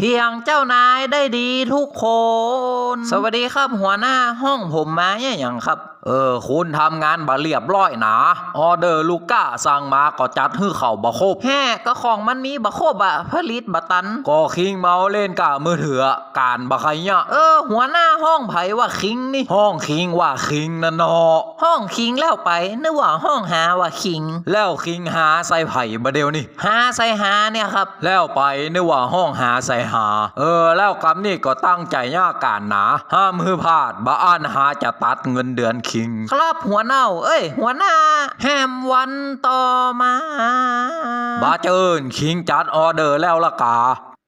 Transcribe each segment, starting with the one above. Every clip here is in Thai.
เที่ยงเจ้านายได้ดีทุกคน สวัสดีครับหัวหน้าห้องผมมาเนี่ยอย่างครับ เออ คุณทำงานบาเรียบร้อยนะออเดอร์ลูก้าสั่งมาก็จัดให้เขาบะครบแฮ่ก็ของมันมีบะครบอะผลิตบะตัน ก็คิงเมาเล่นกะมือถืออะการบะใครเนี่ยเออ หัวหน้าห้องไผว่าคิงนี่ ห้องคิงว่าคิงนะเนาะห้องคิงแล้วไปนึกว่าห้องหาว่าคิง แล้วคิงหาใส่ไผ่บะเดียวนี่หาใส่หาเนี่ยครับ แล้วไปนึกว่าห้องหาใส่หา เออ แล้วกำนี่ก็ตั้งใจย่าการหนาห้ามมือพลาดบะอ่านหาจะตัดเงินเดือนคิงครับหัวเน่า เอ้ย หัวหน้า แฮมวันต่อมา บาเจินคิงจัดออเดอร์แล้วละกา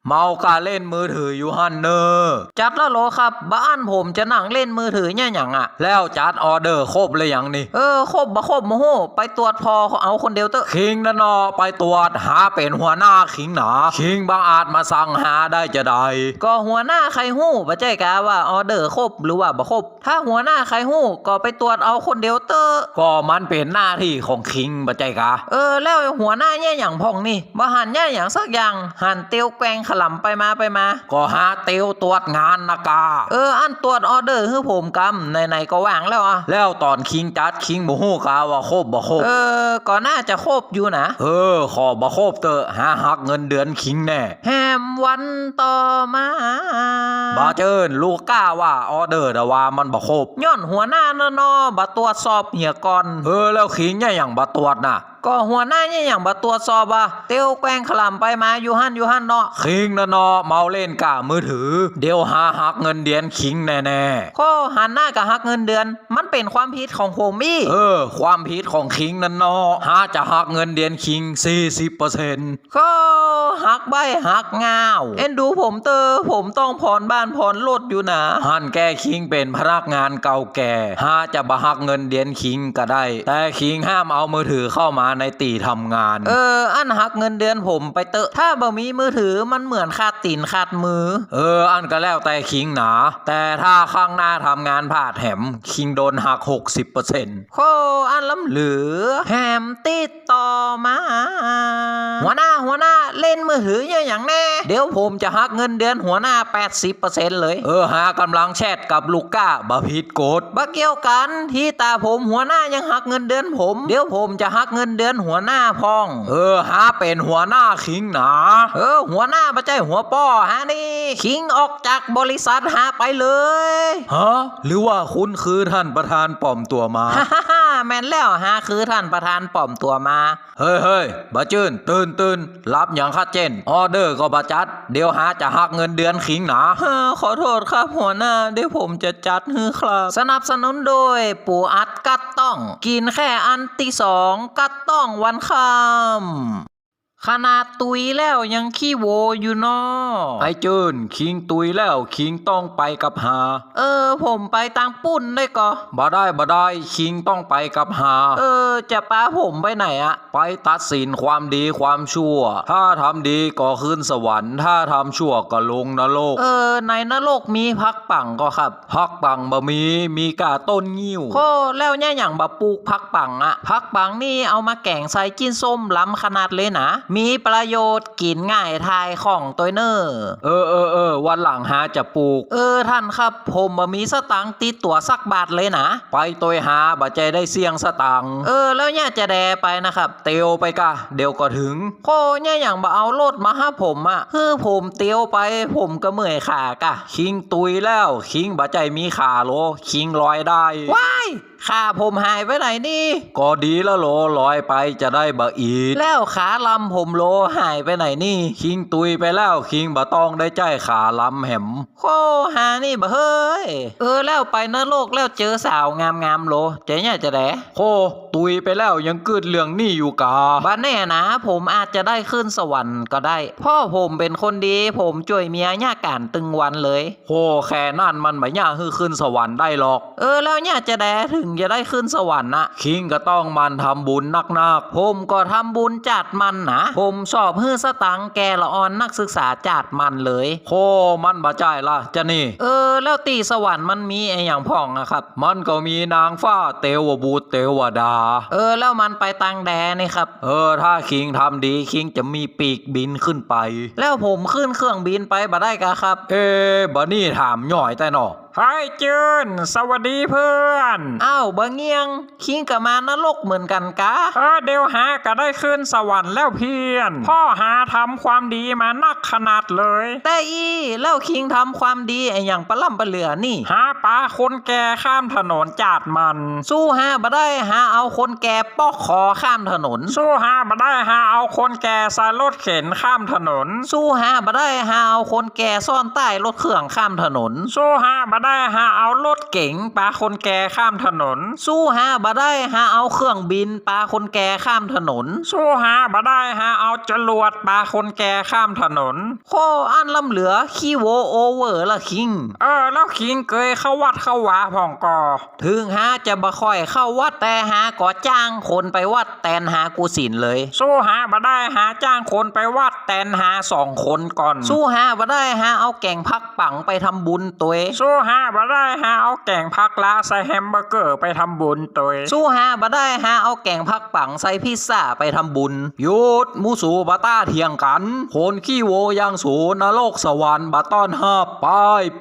เมากาเล่นมือถืออยู่ฮันเนอร์จัดแล้วโหลครับ บ้านผมจะนั่งเล่นมือถือเนี่ยอย่างอะแล้วจัดออเดอร์ครบเลยอย่างนี่เออครบบะครบโมโหไปตรวจพอเอาคนเดียวเตอะคิงนะนอไปตรวจหาเป็นหัวหน้าคิงหนาคิงบางอาจมาสั่งหาได้จะได้ก็หัวหน้าใครหู้ปะใจกาว่าออเดอร์ครบหรือว่าบะครบถ้าหัวหน้าใครหู้ก็ไปตรวจเอาคนเดียวเตอะก็มันเป็นหน้าที่ของคิงปะใจกาเออแล้วหัวหน้าเนี่ยอย่างพองนี่บ่หันเนี่ยอย่างสักอย่างหันเตียวแกวงขลำไปมาไปมา ก็หาเตียวตรวจงานนะกา เอออันตรวจออเดอร์ให้ผมกำไหนๆก็ว่างแล้วอะ แล้วตอนคิงจัดคิงบ่ฮู้กาว่าครบบ่ครบเออก็น่าจะครบอยู่นะ เออขอบ่ครบเตอะหาหักเงินเดือนคิงแน่แฮมวันต่อมาบาเจินลูกก้าว่าออเดอร์แต่ว่ามันบ่ครบย้อนหัวหน้านะนอบาตรวจสอบเหียก่อน เออแล้วคิงเนี่ยอย่างบาตรวจน่ะก็หัวหน้าเนี่ยอย่างบาตรวจสอบอะเตียวแกวงขลำไปมาอยู่หันอยู่หันเนาะคิงนะเนาะเมาเล่นกะมือถือ เดี๋ยวหาหักเงินเดือนคิงแน่ๆข้อหันหน้ากับหักเงินเดือน มันเป็นความผิดของผมอีเออ ความผิดของคิงนั่นเนาะหาจะหักเงินเดือนคิง 40%ก็หักใบหักงาว เอ็นดูผมเตอผมต้องผ่อนบ้านผ่อนรถอยู่นะหันแกคิงเป็นพนักงานเก่าแก่หาจะบหักเงินเดือนคิงก็ได้ แต่คิงห้ามเอามือถือเข้ามาในตีทำงาน เออ อันหักเงินเดือนผมไปเตอะ ถ้าบ่มีมือถือมันเหมือนขาดตีนขาดมือ เออ อันก็แล้วแต่คิงหนา แต่ถ้าข้างหน้าทำงานพลาดแหม คิงโดนหัก 60%โคอันล้ำเหลือ แหมติดต่อมา หัวหน้าหัวหน้าเล่นมือถือเยอะอย่างแน่ เดี๋ยวผมจะหักเงินเดือนหัวหน้า 80%เลย เออหากำลังแชทกับลูกก้าบะผิดกฎบะเกี่ยวกันที่ตาผมหัวหน้ายังหักเงินเดือนผม เดี๋ยวผมจะหักเงินเดือนหัวหน้าพอง เออหาเป็นหัวหน้าคิงหนาเออ หัวหน้าไม่ใช่หัวป้อฮะนี่ คิงออกจากบริษัทหาไปเลยฮะหรือว่าคุณคือท่านประธานปลอมตัวมาฮ่าฮ่าฮ่าแมนแล้วฮะคือท่านประธานปลอมตัวมา เฮ้ยเฮ้ยบาจืนตื่นตื่นรับอย่างคัดเจนออเดอร์ก็บาจัด เดี๋ยวหาจะหักเงินเดือนคิงหนาขอโทษครับหัวหน้าเดี๋ยวผมจะจัดให้ครับ สนับสนุนโดย ปูอัดกัดต้อง กินแค่อันที่สองกัดต่องวันคำ ขนาดตุยแล้วยังขี้โวอยู่เนอไอเจินคิงตุยแล้วคิงต้องไปกับหา เออ ผมไปตังปุ่นได้ก็บ่ได้บ่ได้คิงต้องไปกับหา เออ จะป้าผมไปไหนอะไปตัดสินความดีความชั่ว ถ้าทำดีก็ขึ้นสวรรค์ ถ้าทำชั่วก็ลงนรก เออ ในนรกมีพักปังก็ครับพักปังบะมีมีกาต้นงิ้วโคแล้วเนี่ยอย่างบะปลูกพักปังอะพักปังนี่เอามาแกงใส่จิ้นส้มล้ำขนาดเลยนะมีประโยชน์กินง่ายทายของตัวเนอร์เออเออเออวันหลังหาจะปลูก เออท่านครับผมบ่มีสตังค์ติดตัวสักบาทเลยนะ ไปตัวหาบ่ใจได้เสี่ยงสตังค์เออ แล้วเนี่ยจะแดไปนะครับ เตียวไปกะ เดี๋ยวก็ถึงโคเนี่ยอย่างบ่เอารถมาหาผมอะ่ะคือผมเตียวไปผมก็เมื่อยขากะ คิงตุยแล้ว คิงบ่ใจมีขาโล คิงลอยได้ว้าย ขาผมหายไปไหนนี่ ก็ดีแล้วโลลอยไปจะได้บ่อีดแล้วขาลำผมโลหายไปไหนนี่ คิงตุยไปแล้วคิงบ่ต้องได้ใจขาลำแหมโคหานี่บ่เฮ้ย เออแล้วไปนรกแล้วเจอสาวงามงามๆโลเจ๊เนี่ยจะแดโคตุยไปแล้วยังเกิดเรื่องนี่อยู่กาบ้านแน่นะ ผมอาจจะได้ขึ้นสวรรค์ก็ได้ พ่อผมเป็นคนดี ผมช่วยเมียย่าการตึงวันเลยโคแค่นั่นมันไม่ย่าฮือขึ้นสวรรค์ได้หรอก เออแล้วเนี่ยจะแดถึงจะได้ขึ้นสวรรค์นะคิงก็ต้องมันทำบุญนักๆผมก็ทำบุญจัดมันนะผมสอบฮื้อสตังค์แกละออนนักศึกษาจัดมันเลยโคมันบ่จ่ายละจะนี่ เออ แล้วตีสวรรค์มันมีไออย่างพ่องอะครับ มันก็มีนางฟ้าเทวบุตเทวดา เออ แล้วมันไปตังแดนี่ครับ เออ ถ้าคิงทำดีคิงจะมีปีกบินขึ้นไป แล้วผมขึ้นเครื่องบินไปบ่ได้กะครับ เอ๊ะบันี่ถามหน่อยแต่หนอเฮ้ยจืนสวัสดีเพื่อนอ้าวบะเงียง คิงกับมานรกเหมือนกันกะเออเดี๋ยวหาก็ได้ขึ้นสวรรค์แล้วเพียน พ่อหาทำความดีมานักขนาดเลย แต่อีแล้วคิงทำความดีไอ้อย่างปลาล่ำปลาเหลือนี่ หาปลาคนแก่ข้ามถนนจาดมัน สู้หาบ่ได้หาเอาคนแก่ปอกคอข้ามถนน สู้หามาได้หาเอาคนแก่ใส่รถเข็นข้ามถนน สู้หาบ่ได้หาเอาคนแก่ซ่อนใต้รถเครื่องข้ามถนน สู้หามาได้หาเอารถเก๋งปลาคนแก่ข้ามถนน สู้หาบ่ได้หาเอาเครื่องบินปลาคนแก่ข้ามถนน สู้หามาได้หาเอาจรวดปลาคนแก่ข้ามถนน โคอันลำเหลือขี้โวโอเวอร์ละคิง เออแล้วคิงเคยเข้าวัดเข้าวาพ่องกอ ถึงหาจะบ่ค่อยเข้าวัดแต่หาก่อจ้างคนไปวัดแตนหากูสินเลย สู้หามาได้หาจ้างคนไปวัดแตนหาสองคนก่อน สู้หาบ่ได้หาเอาแก่งพักปังไปทำบุญตัวเองสู้หามาได้หาเอาแกงพักละใส่แฮมเบอร์เกอร์ไปทำบุญตัวเองสู้หาบ่ได้หาเอาแก่งพักปังใส่พิซซ่าไปทำบุญหยุดมูสูบาต้าเทียงกันคนขี้โวยังสูนรกสวรรค์บาต้อนหับไป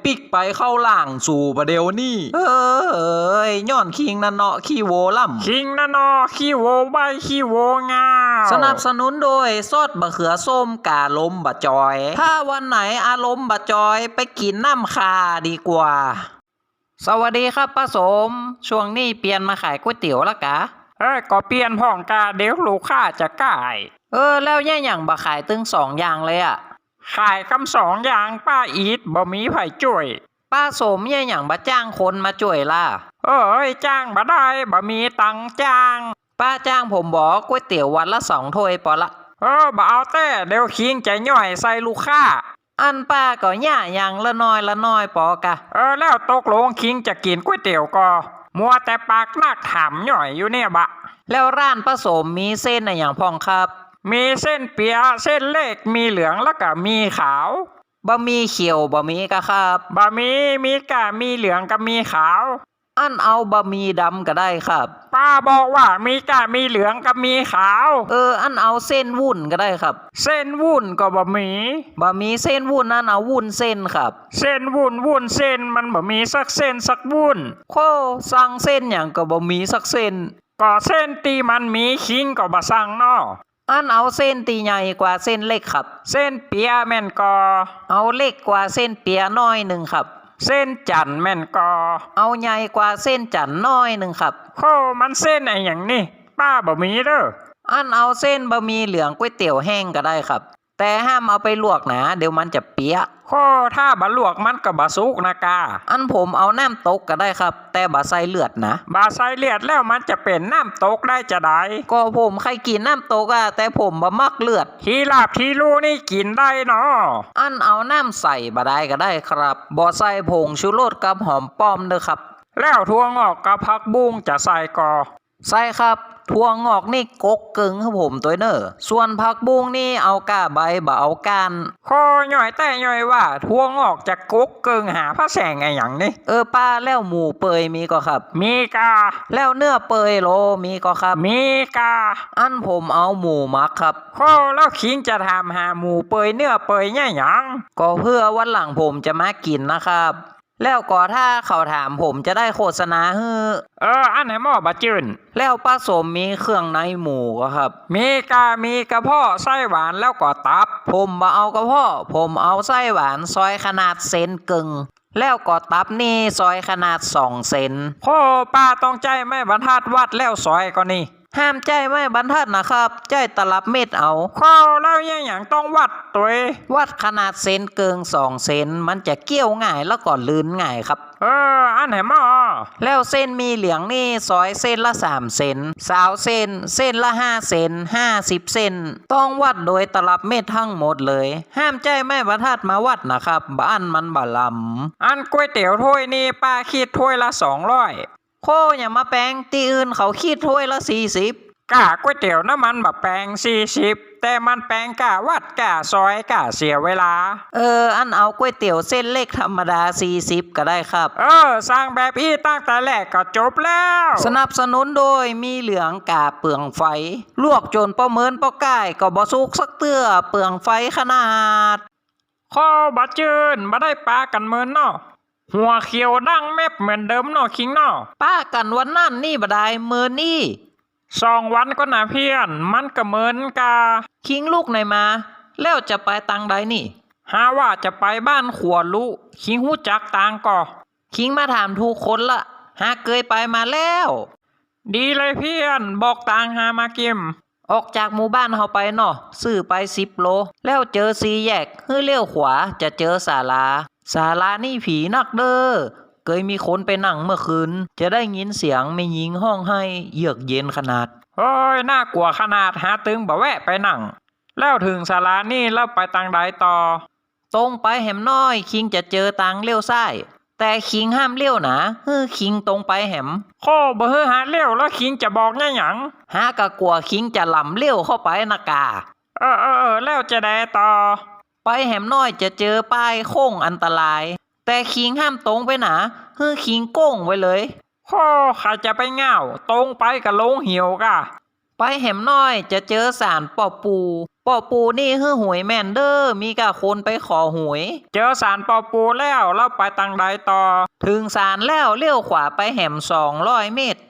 ปิกไปเข้าล่างสู่ประเดี๋ยวนี้เอ้ยย้อนคิงนั่นเนาะขี้โวล่ำคิงนะนอขี้โวใบขี้โวงาวสนับสนุนโดยซอสบะเขือส้มกาลมบะจอย ถ้าวันไหนอารมณ์บะจอยไปกินน้ำคาดีกว่าสวัสดีครับป้าสม ช่วงนี้เปลี่ยนมาขายก๋วยเตี๋ยวและกะ เอ้ยก็เปลี่ยนพ่องกาเดี๋ยวลูกค้าจะก่าย เออ แล้วแย่อย่างบะขายตึงสองอย่างเลยอะขายคำสองอย่างป้าอีทบ่มีไผ่จ่วย ป้าสมแย่อย่างบะจ้างคนมาช่วยล่ะ เอ้ยจ้างบ่ได้บ่มีตังค์จ้าง ป้าจ้างผมบอกก๋วยเตี๋ยววันละสองถ้วยปอละ เออบ่เอาแต่เดี๋ยวคิงจะย่อยใส่ลูกค้า อันป้าก็ย่าอย่างละน้อยละน้อยปอกะ เออแล้วตกลงคิงจะกินก๋วยเตี๋ยวก็มัวแต่ปากนักถามย่อยอยู่เนี่ยบะ แล้วร้านป้าสมมีเส้นอะไรอย่างพองครับ มีเส้นเปียะเส้นเล็กมีเหลืองแล้วก็มีขาวบะหมี่เขียวบะหมี่กะครับบะมีมีกะมีเหลืองกับมีขาว อันเอาบะหมี่ดำก็ได้ครับ ป้าบอกว่ามีกะมีเหลืองกับมีขาว เออ อันเอาเส้นวุ่นก็ได้ครับ เส้นวุ่นก็บะหมีบะหมี่เส้นวุ่นนั่นเอาวุ่นเส้นครับ เส้นวุ่นวุ่นเส้นมันบะมีสักเส้นสักวุ่นโคสั่งเส้นอย่างก็บะหมี่สักเส้นก็เส้นตีมันมีคิงก็บะสั่งเนาะอันเอาเส้นตีใหญ่กว่าเส้นเล็กครับ เส้นเปียะแม่นก็เอาเล็กกว่าเส้นเปียน้อยหนึ่งครับ เส้นจันทร์แม่นก็เอาใหญ่กว่าเส้นจันทร์น้อยหนึ่งครับ โคมันเส้นไอ้อย่างนี้ป้าบะมีเด้ออันเอาเส้นบะหมี่เหลืองก๋วยเตี๋ยวแห้งก็ได้ครับ แต่ห้ามเอาไปลวกนะเดี๋ยวมันจะเปียกโคถ้าบะลวกมันก็บะสุกนะกา อันผมเอาน้ำตกก็ได้ครับ แต่บะใส่เลือดนะบาใส่เลียดแล้วมันจะเป็นน้ำตกได้จะได้ ก็ผมใครกินน้ำตกอะแต่ผมบะมักเลือด ทีลาบทีลูนี่กินได้เนาะอันเอาน้ำใส่บะได้ก็ได้ครับบ่ใส่ผงชูรสกับหอมป้อมเด้อครับ แล้วทั่วงอกกับผักบุ้งจะใส่กอ ใส่ครับถั่วงอกนี่กกกึ่งครับผมตัวเนอส่วนผักบุ้งนี่เอาก้าใบบ่เอาก้านคอหน่อยแต่หน่อยว่าทั่วงอกจะกุ๊กเกิงหาพระแสงไอ้อย่างนี้เออป้าแล้วหมูเปยมีก็ครับ มีกา แล้วเนื้อเปยโลมีก็ครับ มีกา อันผมเอาหมูมักครับคอแล้วคิงจะทำหาหมูเปยเนื้อเปยเนี่ยหยังก็เพื่อวันหลังผมจะมากินนะครับ แล้วก็ถ้าเขาถามผมจะได้โฆษณาฮือเออ อันไหนหม้อบะจืนแล้วป้าสมมีเครื่องในหมูก็ครับ มีกามีกระเพาะไส้หวานแล้วก็ตับ ผมมาเอากระเพาะผมเอาไส้หวานซอยขนาดเซนกึ่งแล้วก็ตับนี่ซอยขนาดสองเซนโคป้าต้องใจไม่บรรทัดวัดแล้วซอยก็นี่ ห้ามใจไม่บรรทัดนะครับ ใจตลับเม็ดเอาคอแล้วยังหยังต้องวัดตัวเองวัดขนาดเซนเกิงสองเซนมันจะเกี้ยวง่ายแล้วก็ลื่นง่ายครับ เออ อันไหนหม้อแล้วเส้นมีเหลืองนี่ซอยเส้นละสามเซนสาวเส้น เส้นละห้าเซนห้าสิบเซนต้องวัดโดยตลับเม็ดทั้งหมดเลย ห้ามใจไม่บรรทัดมาวัดนะครับบ้านมันบาลำอันก๋วยเตี๋ยวถ้วยนี่ป้าคิดถ้วยละสองร้อย โคอย่ามาแปลงที่อื่นเขาคิดถ้วยละสี่สิบกาก๋วยเตี๋ยวน้ำมันแบบแปลงสี่สิบแต่มันแปลงกะวัดกะซอยกะเสียเวลา เออ อันเอาก๋วยเตี๋ยวเส้นเล็กธรรมดา40ก็ได้ครับ เออ สร้างแบบอีตั้งแต่แรกก็จบแล้ว สนับสนุนโดยมีเหลืองกาเปลืองไฟ ลวกจนป้อเมินป้อก่ายก็บ่สุกสักเตื้อเปลืองไฟขนาดข้อบาจืนมาได้ปลากันเมินเนาะ หัวเขียวดังแมบเหมือนเดิมเนาะคิงเนาะป้ากันวันนั่นนี่บดายมือนี่สองวันก็นะเพียน มันก็เหมือนกา คิงลูกไหนมา แล้วจะไปตังใดนี่หาว่าจะไปบ้านขัวลุคิงหูจักตางก่อคิงมาถามทุกคนละหากเคยไปมาแล้ว ดีเลยเพียน บอกตางหามากิมออกจากหมู่บ้านเฮาไปเนาะซื้อไปสิบโล แล้วเจอสีแยกเฮ้เลี้ยวขวาจะเจอศาลา ศาลานี่ผีนักเด้อเคยมีคนไปนั่งเมื่อคืน จะได้ยินเสียงไม่ยิงห้องให้เยือกเย็นขนาดเฮ้ยน่ากลัวขนาดหาตึงบ่แวะไปนั่ง แล้วถึงศาลานี่แล้วไปตังใดต่อ ตรงไปแหมน้อย คิงจะเจอทางเลี้ยวซ้ายแต่คิงห้ามเลี้ยวนะเฮ้อคิงตรงไปแหมโคบ่เฮือหาเลี้ยวแล้วคิงจะบอกแง่หยังหากะกลัวคิงจะหล่ำเลี้ยวเข้าไปนากาเออเออเออแล้วจะได้ต่อ ไปแหมน้อยจะเจอป้ายโค้งอันตราย แต่คิงห้ามตรงไปหนาเฮ้อคิงโก้งไว้เลยโคใครจะไปเง่าตรงไปกับลงเหี่ยวกะ ไปแหมน้อยจะเจอสารป่อปูป่อปูนี่ฮือหวยแมนเดอร์มีกะคนไปขอหวย เจอสารปอปูแล้วแล้วไปตังใดต่อ ถึงสารแล้วเลี้ยวขวาไปแหมสองร้อยเมตร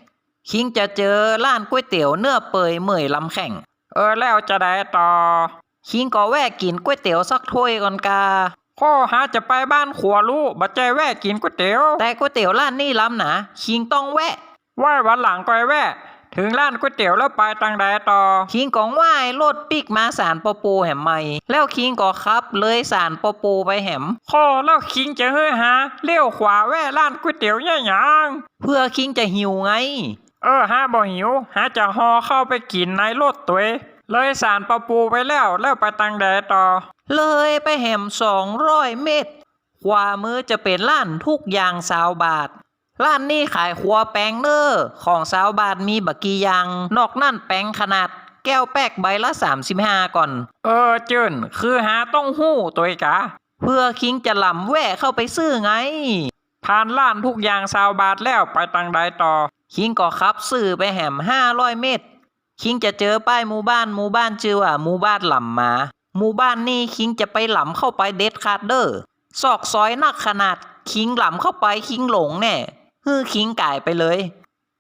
คิงจะเจอร้านก๋วยเตี๋ยวเนื้อเปื่อยเหมยลำแข่ง เออแล้วจะได้ต่อ คิงก็แวะกินก๋วยเตี๋ยวสักถ้วยก่อนกาโคหาจะไปบ้านขัวลูบัดใจแวะกินก๋วยเตี๋ยว แต่ก๋วยเตี๋ยวร้านนี่ล้ำนะคิงต้องแวะไหว้วันหลังก็แวะ ถึงร้านก๋วยเตี๋ยวแล้วไปตังใดต่อ คิงก็ว่ายรถปิกมาสารปอปูแหมใหม่ แล้วคิงก็ขับเลยสารปอปูไปแหมโคแล้วคิงจะเฮ้อหาเลี้ยวขวาแวะร้านก๋วยเตี๋ยวแย่หยังเพื่อคิงจะหิวไง เออหาบ่หิวหาจะหอเข้าไปกินในรถตัว เองเลยสารปะปูไปแล้วแล้วไปตังใดต่อ เลยไปแหมสองร้อยเมตรขวามือจะเป็นร้านทุกอย่างสาวบาทร้านนี้ขายครัวแป้งเนอร์ของสาวบาทมีบักกี่อย่างนอกนั่นแป้งขนาด แก้วแป๊กใบละ35ก่อน เออจืนคือหาต้องหู้ตัวเองกะ เพื่อคิงจะหล่ำแวะเข้าไปซื้อไงผ่านร้านทุกอย่างสาวบาทแล้วไปตังใดต่อ คิงก็ขับซื้อไปแหม500เมตร คิงจะเจอป้ายหมู่บ้านหมู่บ้านชื่อว่าหมู่บ้านหล่ำมา หมู่บ้านนี่คิงจะไปหล่ำเข้าไปเด็ดขาดเดอร์ซอกซอยนักขนาดคิงหล่ำเข้าไปคิงหลงแน่ฮือคิงก่ายไปเลย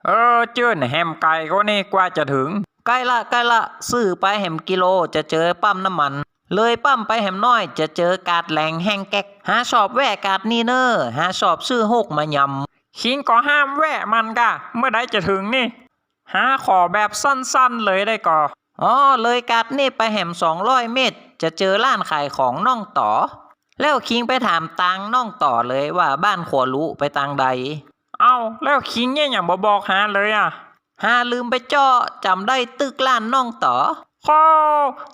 เออจืนแฮมไก่ก็นี่กว่าจะถึง ใกล้ละใกล้ละซื้อไปแหมกิโลจะเจอปั๊มน้ำมัน เลยปั๊มไปแหมน้อยจะเจอกาดแหลงแห้งแก๊กหาชอบแวะกาดนี่เนอร์หาชอบซื้อหกมายำคิงก็ห้ามแวะมันกะเมื่อใดจะถึงนี่ หาขอแบบสั้นๆเลยได้ก่ออ๋อเลยกัดนี่ไปแหมสองร้อยเมตร จะเจอร้านขายของน้องต่อ แล้วคิงไปถามตังน้องต่อเลยว่าบ้านขวลุไปตังใด เอาแล้วคิงเนี่ยอย่างบบอกหาเลยอะ หาลืมไปเจาะจำได้ตึกร้านน้องต่อโค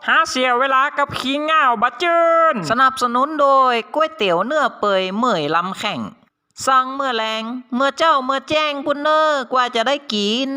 หาเสียเวลากับคิงเงาบัดจืนสนับสนุนโดยก๋วยเตี๋ยวเนื้อเปื่อยเหมยลำแข่ง สั่งเมื่อแรง เมื่อเจ้าเมื่อแจ้งปุนเนอร์กว่าจะได้กิน